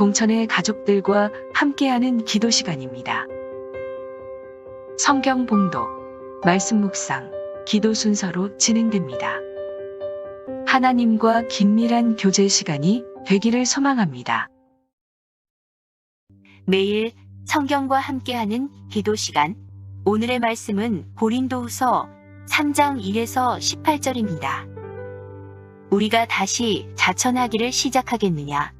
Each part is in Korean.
동천의 가족들과 함께하는 기도 시간입니다. 성경 봉독, 말씀 묵상, 기도 순서로 진행됩니다. 하나님과 긴밀한 교제 시간이 되기를 소망합니다. 매일 성경과 함께하는 기도 시간. 오늘의 말씀은 고린도후서 3장 1에서 18절입니다. 우리가 다시 자천하기를 시작하겠느냐?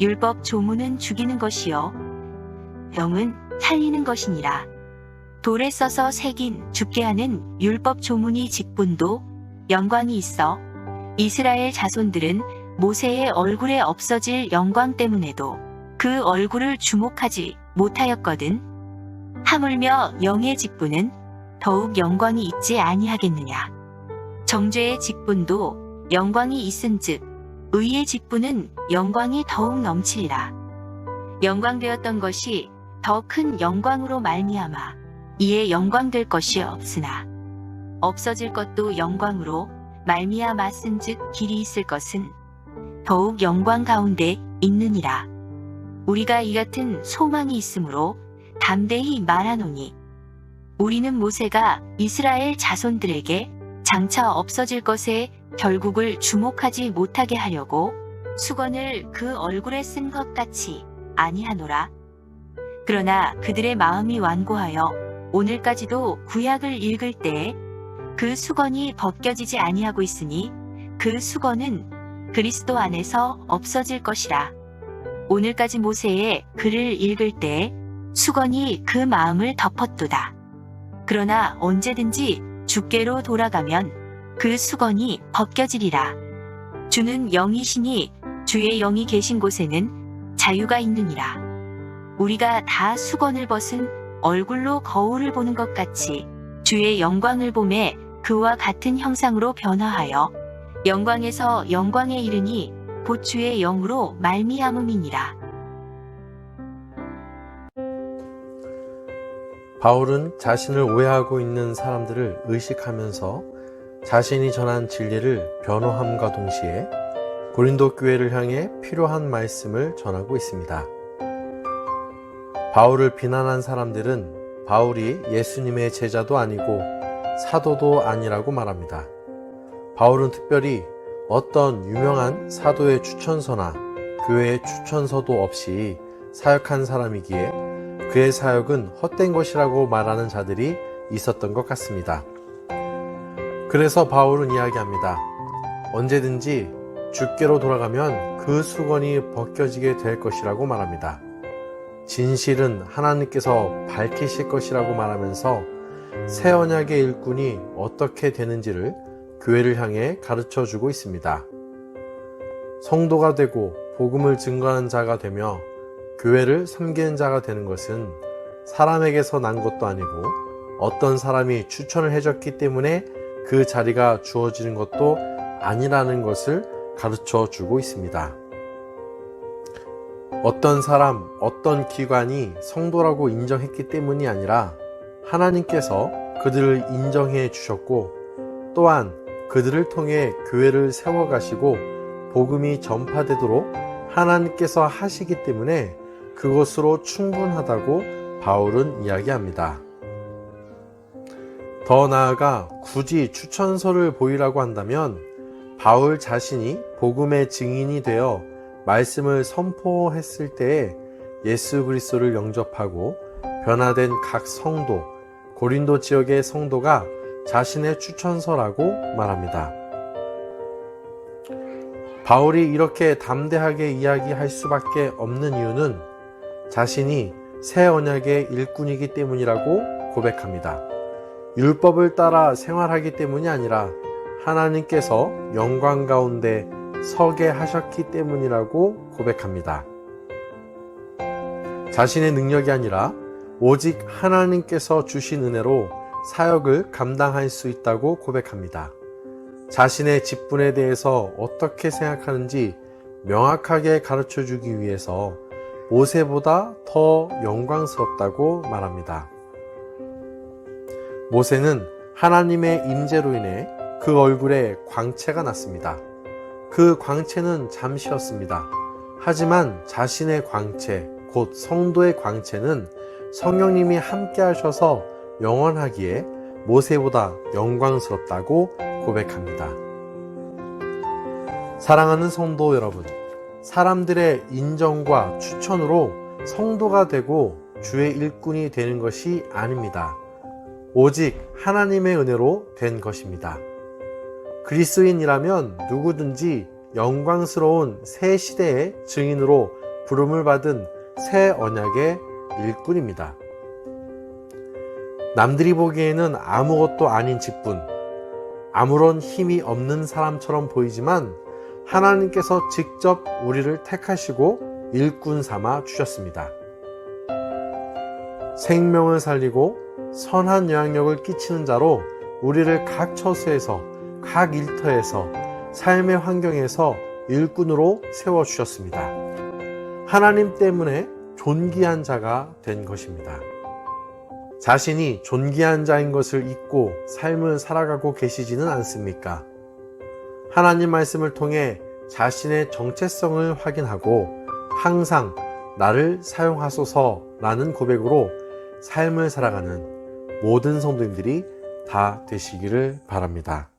율법 조문은 죽이는 것이요 영은 살리는 것이니라. 돌에 써서 새긴 죽게 하는 율법 조문이 직분도 영광이 있어 이스라엘 자손들은 모세의 얼굴에 없어질 영광 때문에도 그 얼굴을 주목하지 못하였거든. 하물며 영의 직분은 더욱 영광이 있지 아니하겠느냐. 정죄의 직분도 영광이 있은즉 의의 직분은 영광이 더욱 넘치리라. 영광되었던 것이 더 큰 영광으로 말미암아 이에 영광될 것이 없으나 없어질 것도 영광으로 말미암아 쓴즉 길이 있을 것은 더욱 영광 가운데 있느니라. 우리가 이 같은 소망이 있으므로 담대히 말하노니 우리는 모세가 이스라엘 자손들에게 장차 없어질 것에 결국을 주목하지 못하게 하려고 수건을 그 얼굴에 쓴 것 같이 아니하노라. 그러나 그들의 마음이 완고하여 오늘까지도 구약을 읽을 때에 그 수건이 벗겨지지 아니하고 있으니 그 수건은 그리스도 안에서 없어질 것이라. 오늘까지 모세의 글을 읽을 때 수건이 그 마음을 덮었도다. 그러나 언제든지 주께로 돌아가면 그 수건이 벗겨지리라. 주는 영이시니 주의 영이 계신 곳에는 자유가 있느니라. 우리가 다 수건을 벗은 얼굴로 거울을 보는 것 같이 주의 영광을 보매 그와 같은 형상으로 변화하여 영광에서 영광에 이르니 곧 주의 영으로 말미암음이니라. 바울은 자신을 오해하고 있는 사람들을 의식하면서 자신이 전한 진리를 변호함과 동시에 고린도 교회를 향해 필요한 말씀을 전하고 있습니다. 바울을 비난한 사람들은 바울이 예수님의 제자도 아니고 사도도 아니라고 말합니다. 바울은 특별히 어떤 유명한 사도의 추천서나 교회의 추천서도 없이 사역한 사람이기에 그의 사역은 헛된 것이라고 말하는 자들이 있었던 것 같습니다. 그래서 바울은 이야기합니다. 언제든지 주께로 돌아가면 그 수건이 벗겨지게 될 것이라고 말합니다. 진실은 하나님께서 밝히실 것이라고 말하면서 새 언약의 일꾼이 어떻게 되는지를 교회를 향해 가르쳐 주고 있습니다. 성도가 되고 복음을 증거하는 자가 되며 교회를 섬기는 자가 되는 것은 사람에게서 난 것도 아니고 어떤 사람이 추천을 해줬기 때문에 그 자리가 주어지는 것도 아니라는 것을 가르쳐 주고 있습니다. 어떤 사람, 어떤 기관이 성도라고 인정했기 때문이 아니라 하나님께서 그들을 인정해 주셨고 또한 그들을 통해 교회를 세워가시고 복음이 전파되도록 하나님께서 하시기 때문에 그것으로 충분하다고 바울은 이야기합니다. 더 나아가 굳이 추천서를 보이라고 한다면 바울 자신이 복음의 증인이 되어 말씀을 선포했을 때에 예수 그리스도를 영접하고 변화된 각 성도, 고린도 지역의 성도가 자신의 추천서라고 말합니다. 바울이 이렇게 담대하게 이야기할 수밖에 없는 이유는 자신이 새 언약의 일꾼이기 때문이라고 고백합니다. 율법을 따라 생활하기 때문이 아니라 하나님께서 영광 가운데 서게 하셨기 때문이라고 고백합니다. 자신의 능력이 아니라 오직 하나님께서 주신 은혜로 사역을 감당할 수 있다고 고백합니다. 자신의 직분에 대해서 어떻게 생각하는지 명확하게 가르쳐 주기 위해서 모세보다 더 영광스럽다고 말합니다. 모세는 하나님의 임재로 인해 그 얼굴에 광채가 났습니다. 그 광채는 잠시였습니다. 하지만 자신의 광채, 곧 성도의 광채는 성령님이 함께 하셔서 영원하기에 모세보다 영광스럽다고 고백합니다. 사랑하는 성도 여러분, 사람들의 인정과 추천으로 성도가 되고 주의 일꾼이 되는 것이 아닙니다. 오직 하나님의 은혜로 된 것입니다. 그리스인이라면 누구든지 영광스러운 새 시대의 증인으로 부름을 받은 새 언약의 일꾼입니다. 남들이 보기에는 아무것도 아닌 직분, 아무런 힘이 없는 사람처럼 보이지만 하나님께서 직접 우리를 택하시고 일꾼 삼아 주셨습니다. 생명을 살리고 선한 영향력을 끼치는 자로 우리를 각 처소에서 각 일터에서 삶의 환경에서 일꾼으로 세워 주셨습니다. 하나님 때문에 존귀한 자가 된 것입니다. 자신이 존귀한 자인 것을 잊고 삶을 살아가고 계시지는 않습니까? 하나님 말씀을 통해 자신의 정체성을 확인하고 항상 나를 사용하소서라는 고백으로 삶을 살아가는 모든 성도님들이 다 되시기를 바랍니다.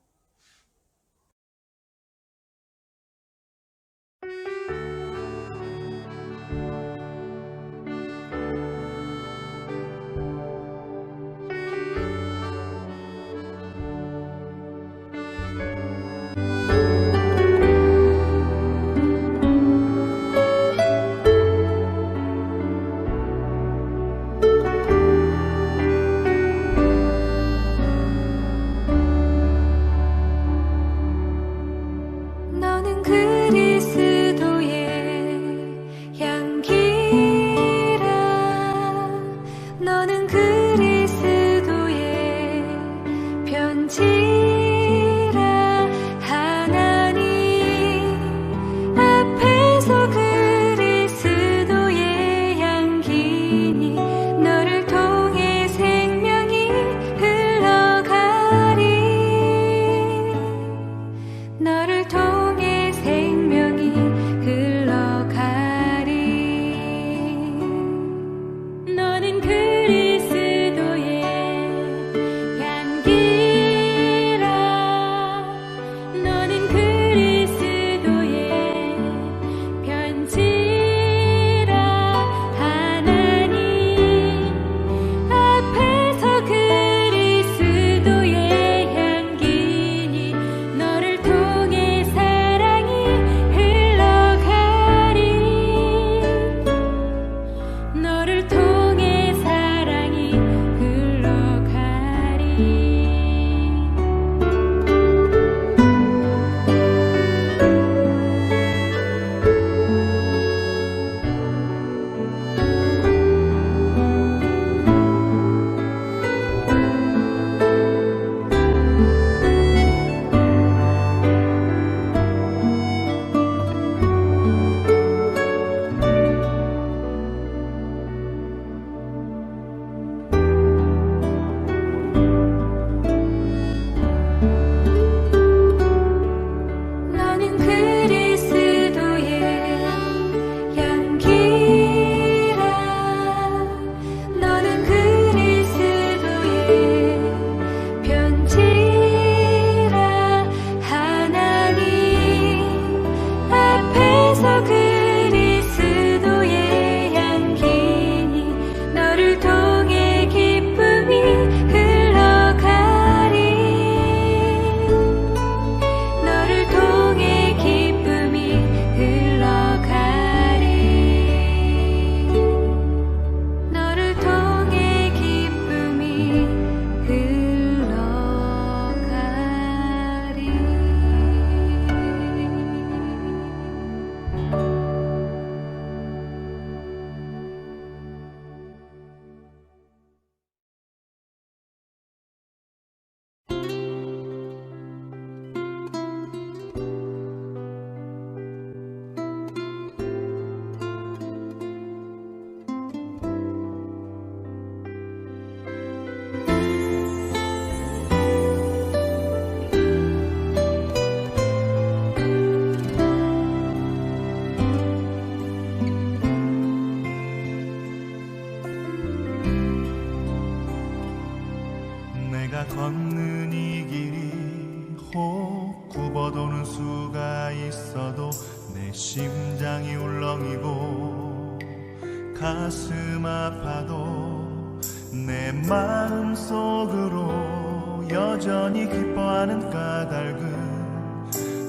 내 마음 속으로 여전히 기뻐하는 까닭은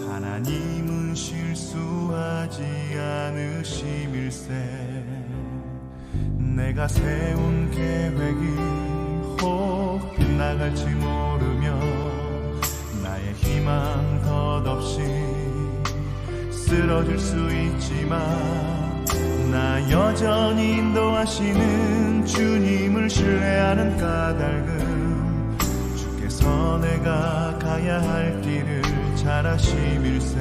하나님은 실수하지 않으심일세. 내가 세운 계획이 혹 나갈지 모르며 나의 희망 덧없이 쓰러질 수 있지만 나 여전히 인도하시는 주님을 신뢰하는 까닭은 주께서 내가 가야 할 길을 잘 아심일세.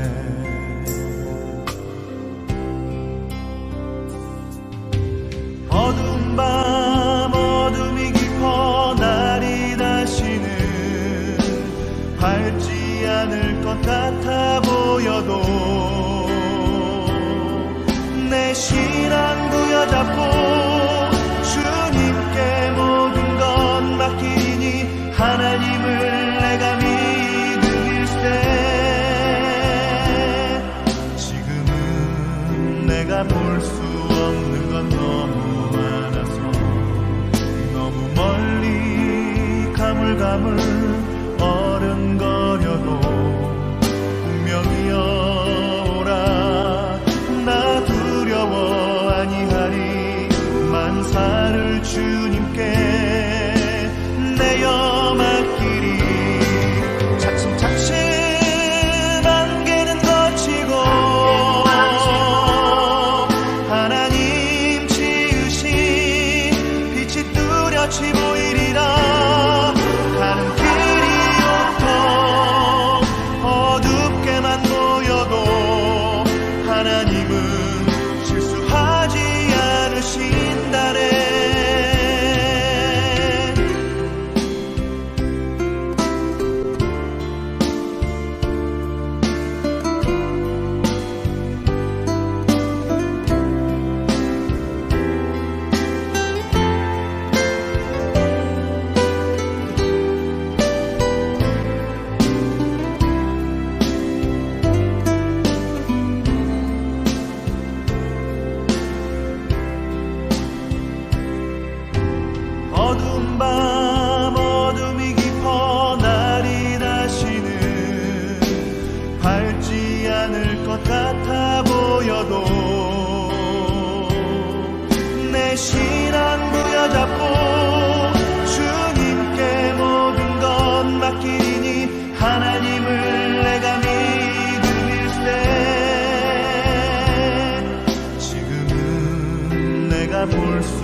어두운 밤 어둠이 깊어 날이 다시는 밝지 않을 것 같아 보여도 내 신앙 부여잡고 감사를 주님께 por su